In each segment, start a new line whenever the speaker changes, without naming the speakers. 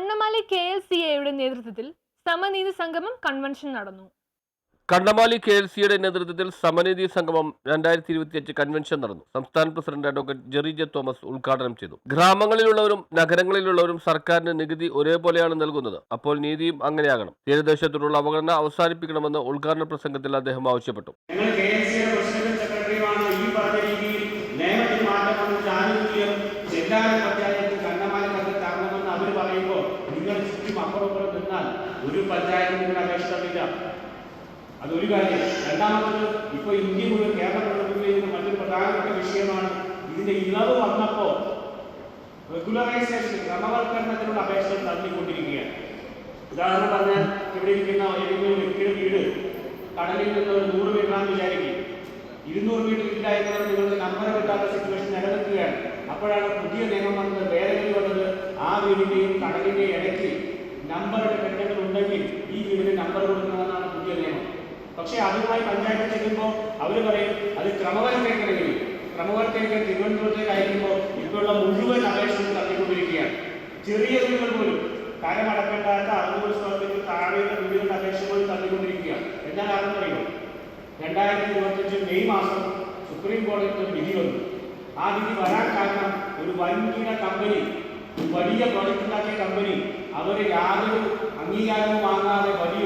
Kannamali K L C എയുടെ നേതൃത്വത്തിൽ സമനീതി സംഗമം കൺവെൻഷൻ നടന്നു.
കണ്ണമാലി കെ എൽ സിയുടെ നേതൃത്വത്തിൽ സമനീതി സംഗമം രണ്ടായിരത്തി ഇരുപത്തിയഞ്ച് കൺവെൻഷൻ നടന്നു. സംസ്ഥാന പ്രസിഡന്റ് അഡ്വക്കേറ്റ് ജെറി ജെ തോമസ് ഉദ്ഘാടനം ചെയ്തു. ഗ്രാമങ്ങളിലുള്ളവരും നഗരങ്ങളിലുള്ളവരും സർക്കാരിന് നികുതി ഒരേപോലെയാണ് നൽകുന്നത്. അപ്പോൾ നീതിയും അങ്ങനെയാകണം. തീരദേശത്തോടുള്ള അവഗണന അവസാനിപ്പിക്കണമെന്ന് ഉദ്ഘാടന പ്രസംഗത്തിൽ അദ്ദേഹം ആവശ്യപ്പെട്ടു.
ഒരു പഞ്ചായത്തിന് നിങ്ങളുടെ അപേക്ഷ തന്നില്ല അതൊരു കാര്യം. രണ്ടാമത്തത് ഇപ്പോൾ ഇന്ത്യ മുഴുവൻ കേരളം പ്രവർത്തിക്കുന്ന മറ്റൊരു പ്രധാനപ്പെട്ട വിഷയമാണ് ഇതിന്റെ ഇളവ് വന്നപ്പോൾ റെഗുലറൈസേഷൻ ക്രമവൽക്കരണത്തിനുള്ള അപേക്ഷകൾ തള്ളിക്കൊണ്ടിരിക്കുകയാണ് ഉദാഹരണം പറഞ്ഞാൽ ഇവിടെ ഇരിക്കുന്ന ഏതെങ്കിലും വ്യക്തിയുടെ വീട് കടലിൽ നിന്ന് ഒരു നൂറ് മീറ്ററാണെന്ന് വിചാരിക്കും. ഇരുന്നൂറ് മീറ്റർ ഇല്ലായിരുന്നവർ നിങ്ങൾക്ക് നമ്പർ കിട്ടാത്ത സിറ്റുവേഷൻ നിലനിൽക്കുകയാണ്. അപ്പോഴാണ് പുതിയ നിയമം വന്നത് വേദനയിൽ വന്നത് ആ വീടിന്റെയും കടലിന്റെയും ഇടയ്ക്ക് നമ്പറുടെ കെട്ടുകൾ ഉണ്ടെങ്കിൽ ഈ വീടിന് നമ്പർ കൊടുക്കണമെന്നാണ് പുതിയ നിയമം. പക്ഷേ അതുമായി പഞ്ചായത്ത് ചെല്ലുമ്പോൾ അവർ പറയും അത് ക്രമവൽക്കരിക്കണമെങ്കിൽ ക്രമവൽക്കരിക്കാൻ തിരുവനന്തപുരത്തേക്ക് അയക്കുമ്പോൾ ഇപ്പോഴുള്ള മുഴുവൻ അപേക്ഷകളും തള്ളിക്കൊണ്ടിരിക്കുകയാണ് ചെറിയ വീടുകൾ പോലും കരമടക്കേണ്ടാത്ത അറുന്നൂറ് സ്ക്വയർ ഫീറ്റിൽ താഴെയുള്ള വീടുകളുടെ അപേക്ഷ പോലും തള്ളിക്കൊണ്ടിരിക്കുകയാണ് എന്താ കാരണം പറയുമോ രണ്ടായിരത്തി ഇരുപത്തഞ്ച് മെയ് മാസം സുപ്രീം കോടതിയുടെ വിധി വന്നു. ആ വിധി വരാൻ കാരണം ഒരു വൻകിട കമ്പനി വലിയ പ്രോജക്റ്റ് ഉണ്ടാക്കിയ കമ്പനി അവർ യാതൊരു അംഗീകാരവും വാങ്ങാതെ ചെന്നു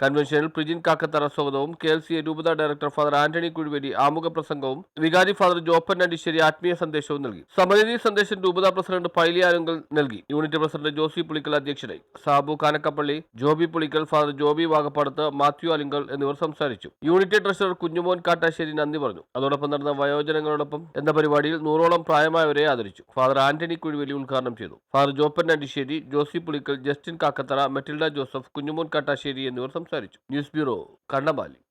കൺവെൻഷനിൽ പ്രിജിൻ കാക്കത്തറ സ്വാഗതവും കെ എൽ സി രൂപത ഡയറക്ടർ ഫാദർ ആന്റണി കുഴിവേരി ആമുഖ പ്രസംഗവും വികാരി ഫാദർ ജോപ്പൻ അണ്ടിശ്ശേരി ആത്മീയ സന്ദേശവും നൽകി. സമനിധി സന്ദേശം രൂപത പ്രസിഡന്റ് പൈലിയാനുങ്കൽ നൽകി. യൂണിറ്റ് പ്രസിഡന്റ് ജോസി പുളിക്കൽ അധ്യക്ഷനായി. സാബു കാനക്കപ്പള്ളി ജോബി പുളിക്കൽ ഫാദർ ജോബി വാഗപ്പാടത്ത് മാത്യു അലിങ്കൽ എന്നിവർ സംസാരിച്ചു. യൂണിറ്റ് ട്രഷറർ കുഞ്ഞുമോൻ കാട്ടാശ്ശേരി നന്ദി പറഞ്ഞു. അതോടൊപ്പം നടന്ന വയോജനങ്ങളോടൊപ്പം എന്ന പരിപാടിയിൽ നൂറോളം പ്രായമായവരെ ആദരിച്ചു. ഫാദർ ആന്റണി കുഴിവേലി ഉദ്ഘാടനം ചെയ്തു. ഫാദർ ജോപ്പൻ അണ്ടിശ്ശേരി ജോസി പുളിക്കൽ ജസ്റ്റിൻ കാക്കത്തറ മെറ്റിൽഡ ജോസഫ് കുഞ്ഞുമോൻ കാട്ടാശ്ശേരി എന്നിവർ സംസാരിച്ചു. News bureau Kannamali.